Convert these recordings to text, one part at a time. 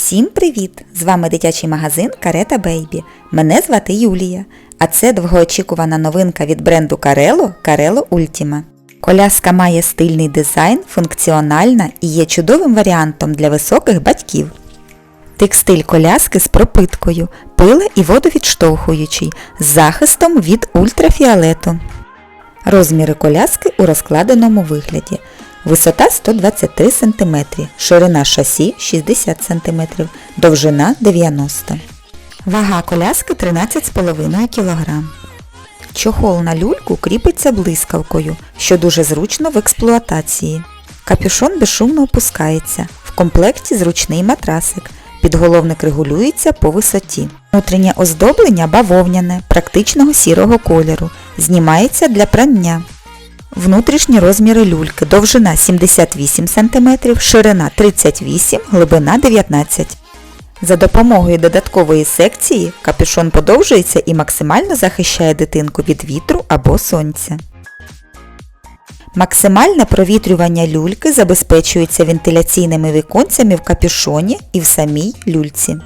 Всім привіт! З вами дитячий магазин Карета Бейбі. Мене звати Юлія, а це довгоочікувана новинка від бренду Карело Карело Ultima. Коляска має стильний дизайн, функціональна і є чудовим варіантом для високих батьків. Текстиль коляски з пропиткою, пиле і водовідштовхуючий, з захистом від ультрафіолету. Розміри коляски у розкладеному вигляді. Висота 123 см, ширина шасі 60 см, довжина 90 Вага коляски 13,5 кг. Чохол на люльку кріпиться блискавкою, що дуже зручно в експлуатації. Капюшон безшумно опускається. В комплекті зручний матрасик. Підголовник регулюється по висоті. Внутрішнє оздоблення бавовняне, практичного сірого кольору. Знімається для прання. Внутрішні розміри люльки. Довжина 78 см, ширина 38 глибина 19 За допомогою додаткової секції капюшон подовжується і максимально захищає дитинку від вітру або сонця. Максимальне провітрювання люльки забезпечується вентиляційними віконцями в капюшоні і в самій люльці.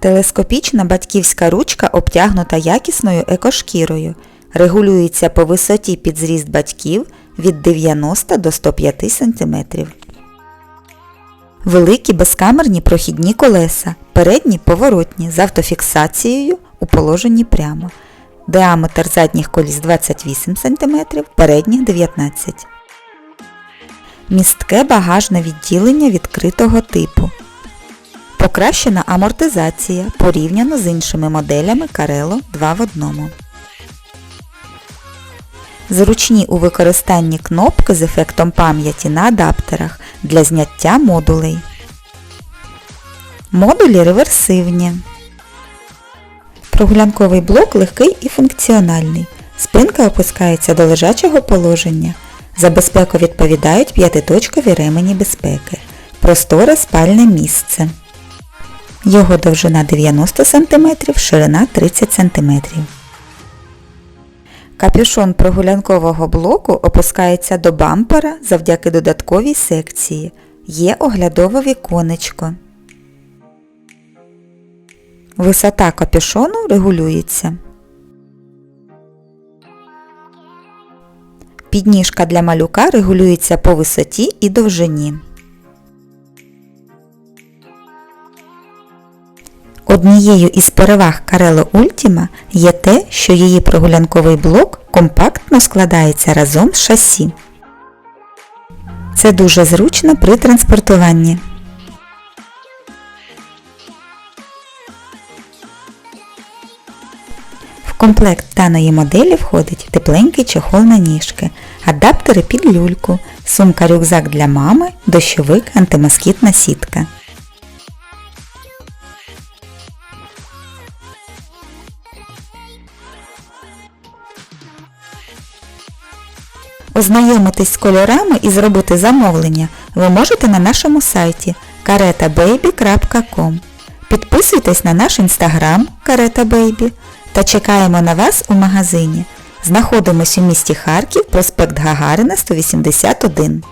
Телескопічна батьківська ручка обтягнута якісною екошкірою. Регулюється по висоті під зріст батьків від 90 до 105 см. Великі безкамерні прохідні колеса, передні поворотні з автофіксацією у положенні прямо. Діаметр задніх коліс 28 см, передніх 19 Містке багажне відділення відкритого типу. Покращена амортизація порівняно з іншими моделями Carello 2 в 1. Зручні у використанні кнопки з ефектом пам'яті на адаптерах для зняття модулей. Модулі реверсивні. Прогулянковий блок легкий і функціональний. Спинка опускається до лежачого положення. За безпеку відповідають п'ятиточкові ремені безпеки. Просторе спальне місце. Його довжина 90 см, ширина 30 см. Капюшон прогулянкового блоку опускається до бампера завдяки додатковій секції. Є оглядове віконечко. Висота капюшону регулюється. Підніжка для малюка регулюється по висоті і довжині. Однією із переваг Carello Ultima є те, що її прогулянковий блок компактно складається разом з шасі. Це дуже зручно при транспортуванні. В комплект даної моделі входить тепленький чохол на ніжки, адаптери під люльку, сумка-рюкзак для мами, дощовик, антимоскітна сітка. Ознайомитись з кольорами і зробити замовлення ви можете на нашому сайті karetababy.com. Підписуйтесь на наш інстаграм karetababy та чекаємо на вас у магазині. Знаходимось у місті Харків, проспект Гагарина, 181.